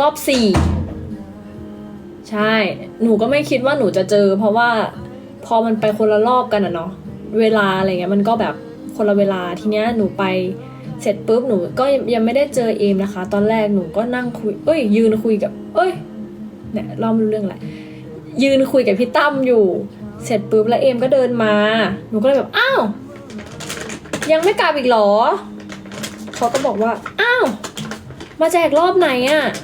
รอบสี่ใช่ หนูก็ไม่คิดว่าหนูจะเจอ เพราะว่าพอมันไปคนละรอบกันอะเนาะเวลาอะไรเงี้ยมันก็แบบคนละเวลาทีเนี้ยหนูไปเสร็จปุ๊บหนูก็ยังไม่ได้เจอเอมนะคะ ตอนแรกหนูก็นั่งคุย เอ้ย ยืนคุยกับ เอ้ยเนี่ยเราไม่รู้เรื่องอะไรยืนคุยกับพี่ตั้มอยู่ เสร็จปุ๊บแล้วเอมก็เดินมา หนูก็เลยแบบอ้าวยังไม่กลับอีกหรอเขาก็บอกว่าอ้าวมาแจกรอบไหนอะท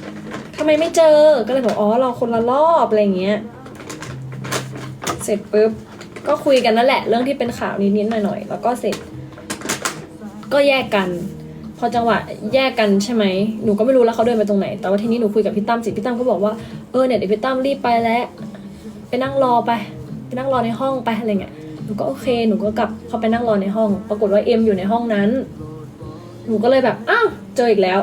ำไมไม่เจอ ก็เลยบอกอ๋อเราคนละรอบอะไรอย่างเงี้ย เสร็จปุ๊บก็คุยกันนั่นแหละ เรื่องที่เป็นข่าวนิดๆหน่อยๆแล้วก็เสร็จ ก็แยกกัน พอจังหวะแยกกันใช่ไหมหนูก็ไม่รู้แล้วเขาเดินไปตรงไหน แต่ว่าทีนี้หนูคุยกับพี่ตั้มสิพี่ตั้มก็บอกว่าเออเนี่ยเดี๋ยวพี่ตั้มรีบไปแล้วไปนั่งรอไปไปนั่งรอในห้องไปอะไรเงี้ยหนูก็โอเคหนูก็กลับเข้าไปนั่งรอในห้อง ปรากฏว่าเอ็มอยู่ในห้องนั้น หนูก็เลยแบบอ้าวเจออีกแล้ว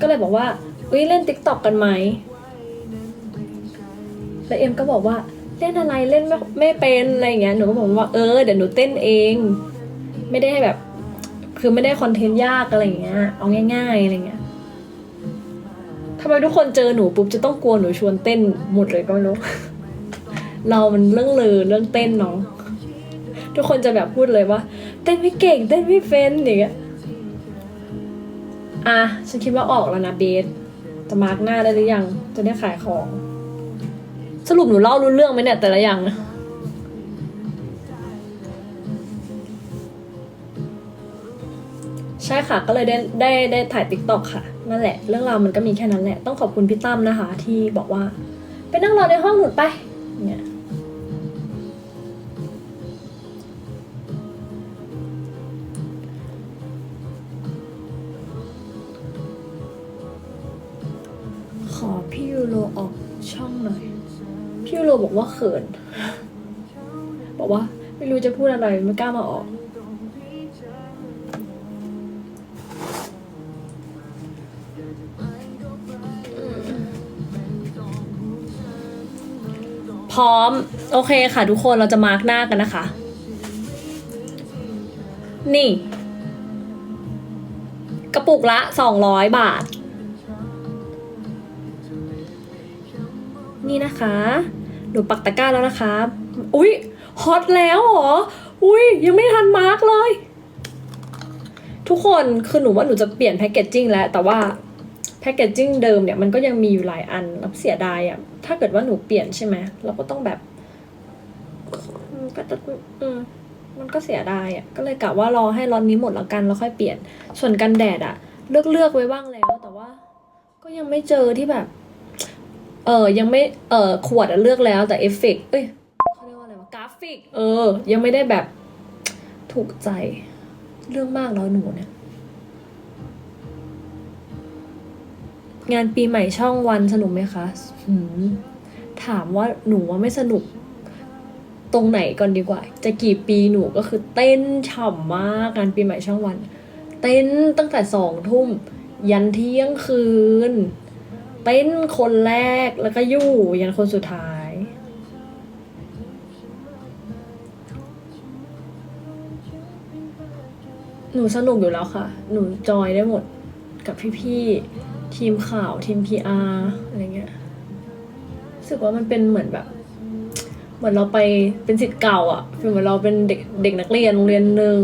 ก็เลยบอกว่า อุ้ยเล่นติ๊กต็อกกันไหมแล้วเอ็มก็บอกว่าเล่นอะไรเล่นไม่ไม่เป็นอะไรอย่างเงี้ยหนูก็บอกว่าเออเดี๋ยวหนูเต้นเอง ไม่ได้แบบ คือไม่ได้คอนเทนต์ยากอะไรอย่างเงี้ยเอาง่าย ๆอะไรเงี้ยทำไมทุกคนเจอหนูปุ๊บจะต้องกลัวหนูชวนเต้นหมดเลยก็ไม่รู้เรามันเรื่องลือเรื่องเต้นเนาะทุกคนจะแบบพูดเลยว่า เต้นไม่เก่ง เต้นไม่เป็นอย่างเงี้ยอะฉันคิดว่าออกแล้วนะเบส จะมาร์กหน้าได้หรือยัง จะได้ขายของ สรุปหนูเล่ารู้เรื่องไหมเนี่ยแต่ละอย่างนะใช่ค่ะก็เลยได้ได้ได้ถ่ายติ๊กต็อกค่ะนั่นแหละ เรื่องราวมันก็มีแค่นั้นแหละ ต้องขอบคุณพี่ตั้มนะคะ ที่บอกว่า ไปนั่งรอในห้องหนูไป เขิน บอกว่าไม่รู้จะพูดอะไรไม่กล้ามาออก พร้อม โอเคค่ะทุกคนเราจะมาร์กหน้ากันนะคะ นี่ กระปุกละสองร้อยบาท นี่นะคะ หนูปักตะกร้าแล้วนะคะ อุ๊ยฮอตแล้วเหรอ อุ๊ยยังไม่ทันมาร์กเลย ทุกคนคือหนูว่าหนูจะเปลี่ยนแพคเกจจิ้งแล้ว แต่ว่าแพคเกจจิ้งเดิมเนี่ยมันก็ยังมีอยู่หลายอันแล้วเสียดายอะ่ะถ้าเกิดว่าหนูเปลี่ยนใช่ไหมเราก็ต้องแบบก็จะอืมมันก็เสียดายอะ่ะ ก็เลยกะว่ารอให้ร้อนนี้หมดแล้วกันแล้วค่อยเปลี่ยน ส่วนกันแดดอะ่ะ เลือกเลือกไว้บ้างแล้ว แต่ว่า ก็ยังไม่เจอที่แบบ เออยังไม่เออขวดเลือกแล้วแต่เอฟเฟกเอ้ยเขาเรียกว่าอะไรวะกราฟิก เออ ยังไม่ได้แบบถูกใจเรื่องมากแล้วหนูเนี่ย งานปีใหม่ช่องวันสนุกไหมคะหืมถามว่าหนูว่าไม่สนุก ตรงไหนก่อนดีกว่า จะกี่ปีหนูก็คือเต้นฉ่ำมากงานปีใหม่ช่องวัน เต้นตั้งแต่สองทุ่มยันเที่ยงคืน เต้นคนแรกแล้วก็อยู่ยันคนสุดท้าย หนูสนุกอยู่แล้วค่ะ หนูจอยได้หมดกับพี่ๆ ทีมข่าวทีม PR อะไรเงี้ยรู้สึกว่ามันเป็นเหมือนแบบ เหมือนเราไปเป็นสิทธิ์เก่าอะ่ะเป็นเหมือนเราเป็นเด็กเด็กนักเรียนโรงเรียนหนึ่ง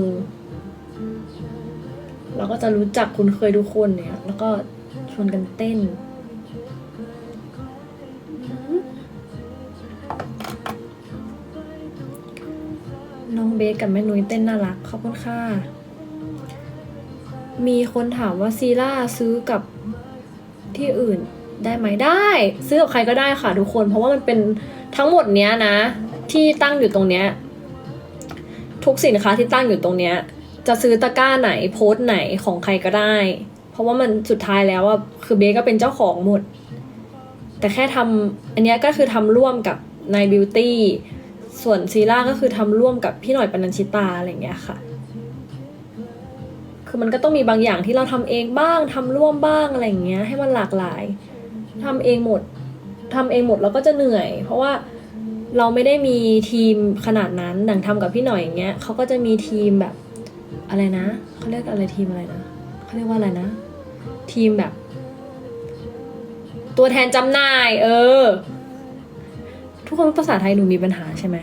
เราก็จะรู้จักคุ้นเคยทุกคนเนี่ย แล้วก็ชวนกันเต้น เบสกับแม่นุ้ยเต้นน่ารักขอบคุณค่ะ มีคนถามว่าซีล่าซื้อกับที่อื่นได้ไหมได้ ซื้อกับใครก็ได้ค่ะทุกคน เพราะว่ามันเป็นทั้งหมดเนี้ยนะ ที่ตั้งอยู่ตรงเนี้ยทุกสินค้าที่ตั้งอยู่ตรงเนี้ย จะซื้อตะกร้าไหนโพสต์ไหนของใครก็ได้ เพราะว่ามันสุดท้ายแล้วอะคือเบสก็เป็นเจ้าของหมด แต่แค่ทำอันเนี้ยก็คือทำร่วมกับนายบิวตี้ ส่วนซีล่าก็คือทำร่วมกับพี่หน่อยปนัญชิตาอะไรเงี้ยค่ะ คือมันก็ต้องมีบางอย่างที่เราทำเองบ้างทำร่วมบ้างอะไรเงี้ย ให้มันหลากหลายทำเองหมดทำเองหมดเราก็จะเหนื่อย เพราะว่าเราไม่ได้มีทีมขนาดนั้นดังทำกับพี่หน่อยอย่างเงี้ยเขาก็จะมีทีมแบบอะไรนะเขาเรียกอะไรทีมอะไรนะเขาเรียกว่าอะไรนะ ทีมแบบ ตัวแทนจำหน่าย เออ ทุกคนภาษาไทยหนูมีปัญหาใช่ไหม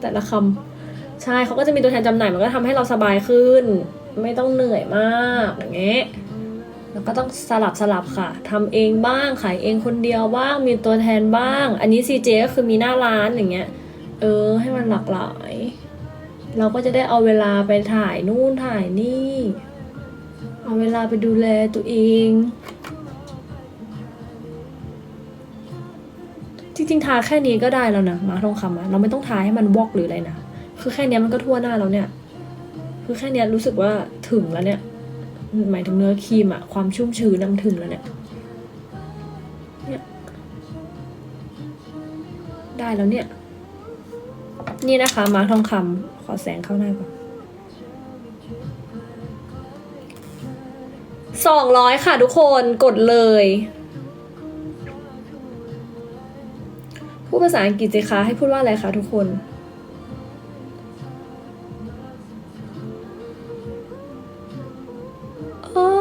แต่ละคำใช่เขาก็จะมีตัวแทนจำหน่ายมันก็ทำให้เราสบายขึ้น ไม่ต้องเหนื่อยมากอย่างเงี้ยแล้วก็ต้องสลับสลับค่ะทำเองบ้างขายเองคนเดียวบ้างมีตัวแทนบ้าง อันนี้ CJ ก็คือมีหน้าร้านอย่างเงี้ย เออ ให้มันหลากหลาย เราก็จะได้เอาเวลาไปถ่ายนู่นถ่ายนี่ เอาเวลาไปดูแลตัวเอง ริงๆทาแค่นี้ก็ได้แล้วนะมาทองคำอะเราไม่ต้องทาให้มันวอกหรืออะไรนะคือแค่นี้มันก็ทั่วหน้าแล้วเนี่ย คือแค่นี้รู้สึกว่าถึงแล้วเนี่ย หมายถึงเนื้อครีมอะความชุ่มชื้นนำถึงแล้วเนี่ยได้แล้วเนี่ย นี่นะคะมาร์ทองคำขอแสงเข้าหน้าก่อนสองร้อยค่ะทุกคนกดเลย ดภาษาอังกฤษสิคะให้พูดว่าอะไรคะทุกคนออ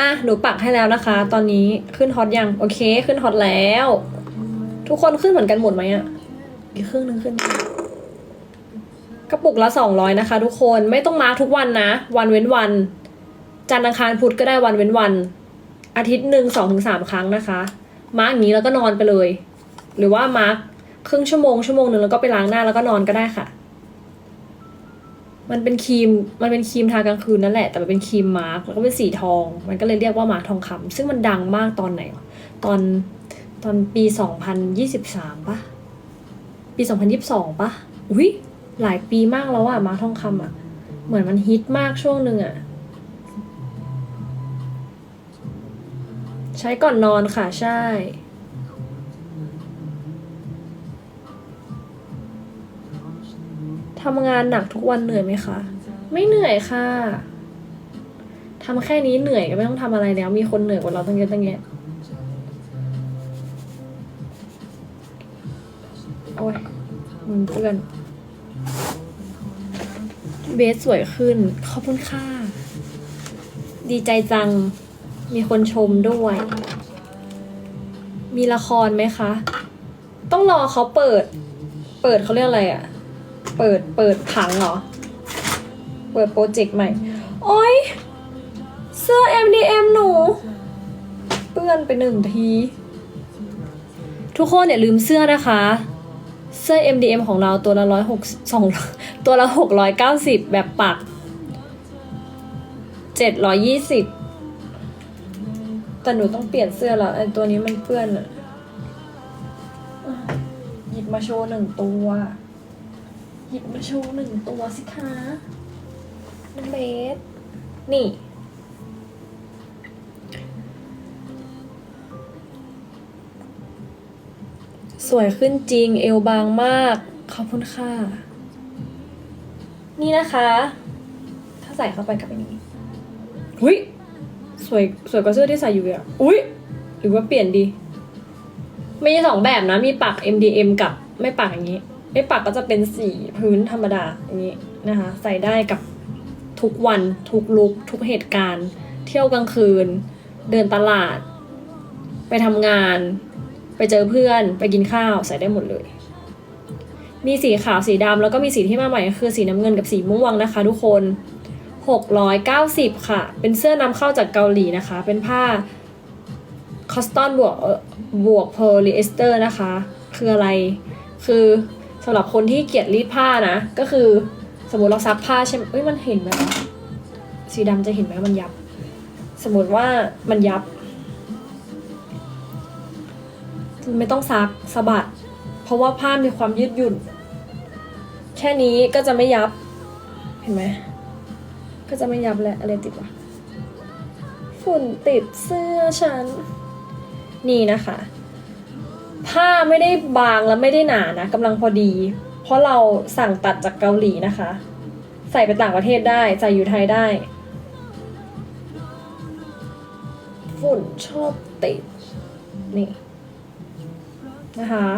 อะ หนูปักให้แล้วนะคะ ตอนนี้ขึ้นฮอตยัง โอเค ขึ้นฮอตแล้ว ทุกคนขึ้นเหมือนกันหมดไหมอะอีกครึ่งหนึงขึ้น กระปุกละสองร้อยนะคะ ทุกคน ไม่ต้องมาทุกวันนะ วันเว้นวัน จันทร์อังคารพุธก็ได้วันเว้นวัน อาทิตย์หนึ่งสองถึงสามครั้งนะคะ มาอย่างนี้แล้วก็นอนไปเลย หรือว่ามาร์กครึ่งชั่วโมงชั่วโมงหนึ่งแล้วก็ไปล้างหน้าแล้วก็นอนก็ได้ค่ะ มันเป็นครีมมันเป็นครีมทากลางคืนนั่นแหละ แต่มันเป็นครีมมาร์กแล้วก็เป็นสีทอง มันก็เลยเรียกว่ามาร์กทองคำซึ่งมันดังมากตอนไหนตอนตอนปีสองพันยี่สิบสามปะปีสองพันยิบสองปะอุ้ยหลายปีมากแล้วอะมาร์กทองคำอะเหมือนมันฮิตมากช่วงหนึ่งอะใช้ก่อนนอนค่ะใช่ ทำงานหนักทุกวันเหนื่อยไหมคะ ไม่เหนื่อยค่ะทำแค่นี้เหนื่อยก็ไม่ต้องทำอะไรแล้ว มีคนเหนื่อยกว่าเราตั้งเยอะตั้งแยะโอ้ยมันเปื้อนเบสสวยขึ้น ขอบคุณค่ะ ดีใจจัง มีคนชมด้วย มีละครไหมคะ ต้องรอเขาเปิด เปิดเขาเรียกอะไรอะ เปิดเปิดผังเหรอ เปิดโปรเจกต์ใหม่ โอ๊ยเสื้อ MDM หนู เปื้อนไปหนึ่งที ทุกคนอย่าลืมเสื้อนะคะ เสื้อ MDM ของเราตัวละร้อยหกสองตัวละหกร้อยเก้าสิบแบบปักเจ็ดร้อยยี่สิบแต่หนูต้องเปลี่ยนเสื้อแล้วไอ้ตัวนี้มันเปื้อนอะหยิบมาโชว์หนึ่งตัว หยิบมาโชว์หนึ่งตัวสิคะน้องเบส นี่ สวยขึ้นจริงเอวบางมาก ขอบคุณค่ะ นี่นะคะ ถ้าใส่เข้าไปกับอันนี้อุ้ยสวยสวยกว่าเสื้อที่ใส่อยู่อะอุ้ยหรือว่าเปลี่ยนดี ไมีสองแบบนะ มีปัก MDM กับไม่ปักอย่างนี้ ไม่ปักก็จะเป็นสีพื้นธรรมดาอย่างนี้นะคะ ใส่ได้กับทุกวันทุกลุกทุกเหตุการณ์ เที่ยวกลางคืน เดินตลาด ไปทำงาน ไปเจอเพื่อน ไปกินข้าวใส่ได้หมดเลย มีสีขาวสีดำแล้วก็มีสีที่มาใหม่คือสีน้ำเงินกับสีม่วงนะคะทุกคน 690 ค่ะ เป็นเสื้อนำเข้าจากเกาหลีนะคะ เป็นผ้าคอสตอนบวกบวกโพลีเอสเตอร์นะคะ คืออะไรคือ สำหรับคนที่เกลียดรีดผ้านะ ก็คือสมมติเราซักผ้าใช่ไหมเอ้ยมันเห็นไหมสีดำจะเห็นไหมมันยับ สมมติว่ามันยับ ไม่ต้องซักสะบัด เพราะว่าผ้ามีความยืดหยุ่น แค่นี้ก็จะไม่ยับ เห็นไหม ก็จะไม่ยับแล้วอะไรติดวะ ฝุ่นติดเสื้อฉัน นี่นะคะ ผ้าไม่ได้บางและไม่ได้หนานะกำลังพอดี เพราะเราสั่งตัดจากเกาหลีนะคะ ใส่ไปต่างประเทศได้ใส่อยู่ไทยได้ ฝุ่นชอบติดนี่นะคะ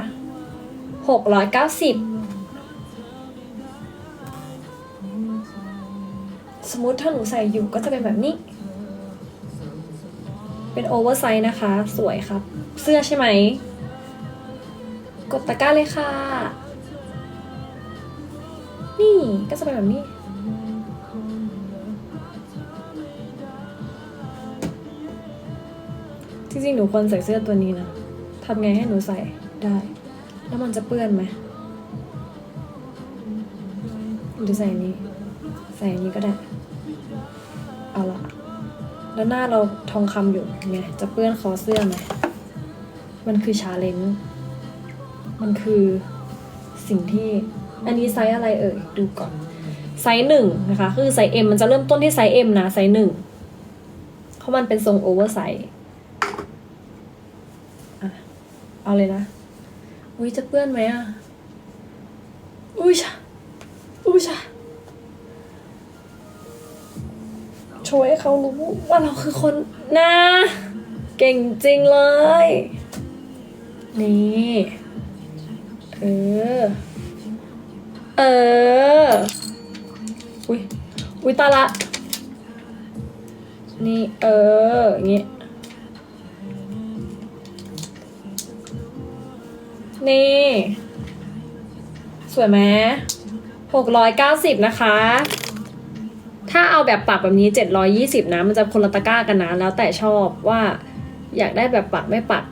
หกร้อยเก้าสิบสมมติถ้าหนูใส่อยู่ก็จะเป็นแบบนี้ เป็นโอเวอร์ไซส์นะคะ สวยครับ เสื้อใช่ไหม กดตะกร้าเลยค่ะ นี่ก็จะเป็นแบบนี้ จริงๆ หนูควรใส่เสื้อตัวนี้นะทำไงให้หนูใส่ได้ แล้วมันจะเปื้อนไหมหรือใส่นี้ ใส่นนี้ก็ได้ เอาละแล้วหน้าเราทองคำอยู่ไง จะเปื้อนคอเสื้อไหม มันคือชาเลนจ์ มันคือสิ่งที่อันนี้ไซส์อะไรเอ่ยดูก่อนไซส์หนึ่งนะคะคือไซส์ M มันจะเริ่มต้นที่ไซส์ M นะไซส์หนึ่งเพราะมันเป็นทรงโอเวอร์ไซส์เอาเลยนะอุ้ยจะเปื้อนไหมอะอุ้ยชะอุ้ยชะโชว์ให้เขารู้ว่าเราคือคนนะ เก่งจริงเลย นี่ เออ เออ อุ้ย อุ้ยตาละ นี่เออ อย่างงี้ นี่ สวยไหมหกร้อยเก้าสิบนะคะ ถ้าเอาแบบปักแบบนี้เจ็ดร้อยี่สิบนะ มันจะคนละตะกร้ากันนะ แล้วแต่ชอบว่าอยากได้แบบปักไม่ปัก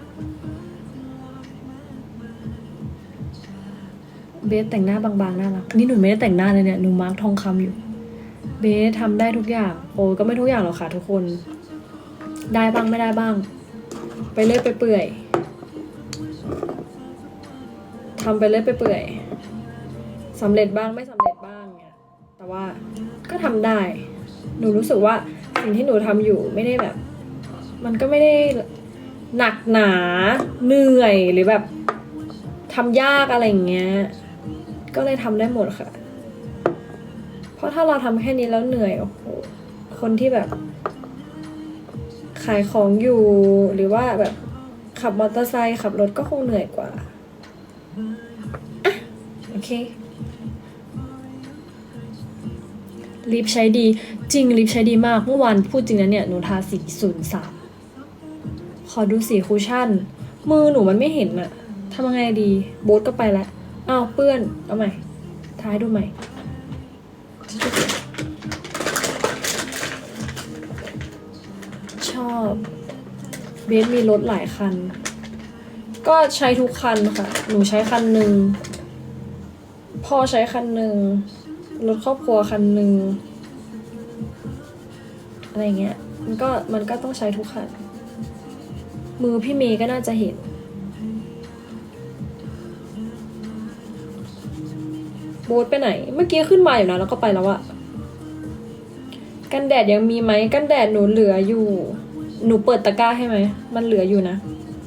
เบสแต่งหน้าบางๆน่ารักนี่หนูไม่ได้แต่งหน้าเลยเนี่ยหนูมาร์กทองคำอยู่ เบสทำได้ทุกอย่าง โอ้ก็ไม่ทุกอย่างหรอกค่ะทุกคน ได้บ้างไม่ได้บ้าง ไปเรื่อยไปเปื่อยทำไปเรื่อยไปเปื่อยสำเร็จบ้างไม่สำเร็จบ้างเนี่ยแต่ว่าก็ทำได้ หนูรู้สึกว่าสิ่งที่หนูทำอยู่ไม่ได้แบบ มันก็ไม่ได้หนักหนาเหนื่อยหรือแบบทำยากอะไรอย่างเงี้ย ก็เลยทำได้หมดค่ะ เพราะถ้าเราทำแค่นี้แล้วเหนื่อยโอ้โหคนที่แบบ ขายของอยู่หรือว่าแบบขับมอเตอร์ไซค์ขับรถก็คงเหนื่อยกว่าอะโอเคลิปใช้ดีจริงลิปใช้ดีมากเมื่อวานพูดจริงนะเนี่ยหนูทาสีศูนย์สามขอดูสีคูชั่น มือหนูมันไม่เห็นอะทำยังไงดี โบ๊ทก็ไปแล้ว อ้าวเปื้อน เอาใหม่ ท้ายดูใหม่ ชอบเบสมีรถหลายคัน ก็ใช้ทุกคันค่ะ หนูใช้คันหนึ่งพ่อใช้คันหนึ่งรถครอบครัวคันหนึ่งอะไรเงี้ย มันก็มันก็ต้องใช้ทุกคัน มือพี่เมย์ก็น่าจะเห็น โบ๊ทไปไหน เมื่อกี้ขึ้นมาอยู่นะแล้วก็ไปแล้วอะกันแดดยังมีไหมกันแดดหนูเหลืออยู่ หนูเปิดตะกร้าให้ไหม มันเหลืออยู่นะ